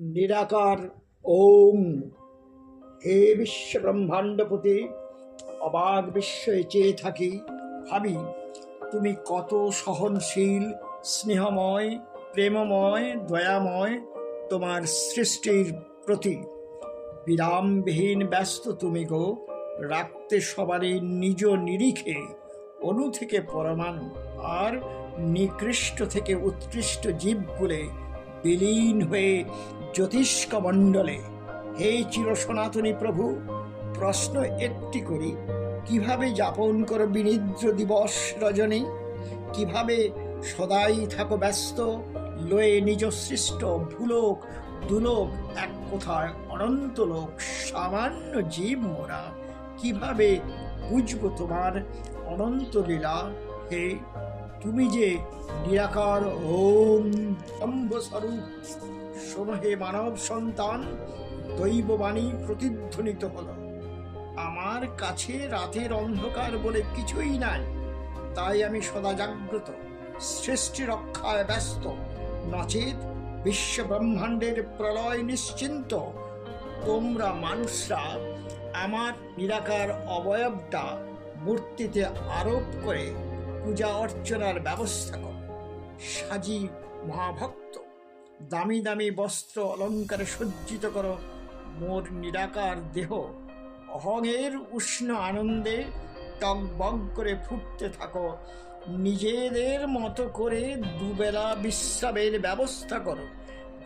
নিরাকার। ওম। হে বিশ্ব ব্রহ্মাণ্ডপতি অবাক বিস্ময়ে চেয়ে থাকি। ভাবি, তুমি কত সহনশীল, স্নেহময়, প্রেমময়, দয়াময় তোমার সৃষ্টির প্রতি। বিরামবিহীন ব্যস্ত তুমি গো, রাখতে সবারই নিজ নিরিখে অনু থেকে পরমাণু, আর নিকৃষ্ট থেকে উৎকৃষ্ট জীবগুলে বিলীন হয়ে জ্যোতিষ্ক মণ্ডলে হে চির সনাতনী প্রভু, প্রশ্ন একটি করি, কীভাবে যাপন করো বিনিদ্র দিবস রজনী? কীভাবে সদাই থাকো ব্যস্ত, লয়ে নিজ সৃষ্ট ভুলোক, দুলোক, এক কোথায় অনন্ত লোক, সামান্য জীব মোরা? কীভাবে বুঝব তোমার অনন্ত লীলা? হে তুমি যে নিরাকার ওম স্বরূপ শোনো হে মানব সন্তান, দৈববাণী প্রতিধ্বনিত হলো। আমার কাছে রাতের অন্ধকার বলে কিছুই নাই, তাই আমি সদা জাগ্রত, সৃষ্টি রক্ষায় ব্যস্ত, নচেত বিশ্ব ব্রহ্মাণ্ডের প্রলয় নিশ্চিন্ত। তোমরা মানুষরা আমার নিরাকার অবয়বটা মূর্তিতে আরোপ করে পূজা অর্চনার ব্যবস্থা করো। সাজি মহাভক্ত, দামি দামি বস্ত্র অলঙ্কারে সজ্জিত করো। মোর নিরাকার দেহ অহংয়ের উষ্ণ আনন্দে টকবগ করে ফুটতে থাকো। নিজেদের মতো করে দুবেলা বিশ্রামের ব্যবস্থা করো।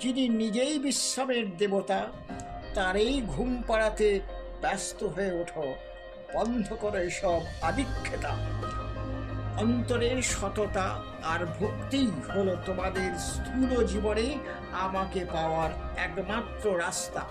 যিনি নিজেই বিশ্রামের দেবতা, তারই ঘুম পাড়াতে ব্যস্ত হয়ে ওঠো। বন্ধ করো এসব আদিক্ষেতা অন্তরের সততা আর ভক্তিই হলো তোমাদের স্থূল জীবনে আমাকে পাওয়ার একমাত্র রাস্তা।